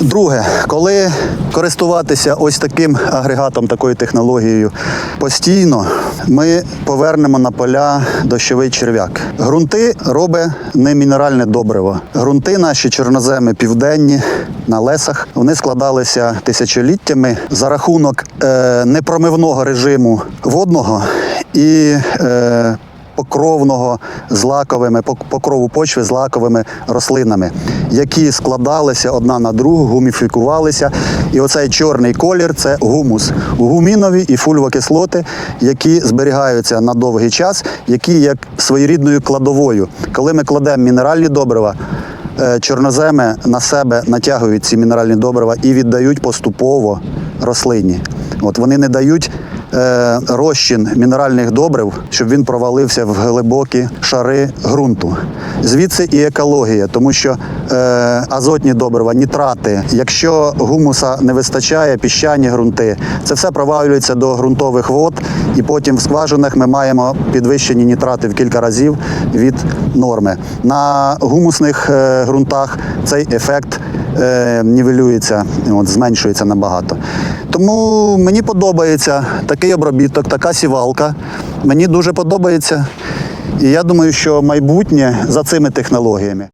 Друге, коли користуватися ось таким агрегатом, такою технологією постійно, ми повернемо на поля дощовий черв'як. Грунти робить не мінеральне добриво. Грунти наші чорноземи південні на лесах вони складалися тисячоліттями за рахунок е, непромивного режиму водного і е, покровного з лаковими, пок- покрову почви з лаковими рослинами, які складалися одна на другу, гуміфікувалися. І оцей чорний колір це гумус. Гумінові і фульвокислоти, які зберігаються на довгий час, які як своєрідною кладовою. Коли ми кладемо мінеральні добрива, е, чорноземи на себе натягують ці мінеральні добрива і віддають поступово рослині. От вони не дають е, розчин мінеральних добрив, щоб він провалився в глибокі шари ґрунту. Звідси і екологія, тому що е, азотні добрива, нітрати, якщо гумуса не вистачає, піщані ґрунти, це все провалюється до ґрунтових вод, і потім в скважинах ми маємо підвищені нітрати в кілька разів від норми. На гумусних е, ґрунтах цей ефект е, нівелюється, от, зменшується набагато. Тому мені подобається такий обробіток, така сівалка. Мені дуже подобається. І я думаю, що майбутнє за цими технологіями.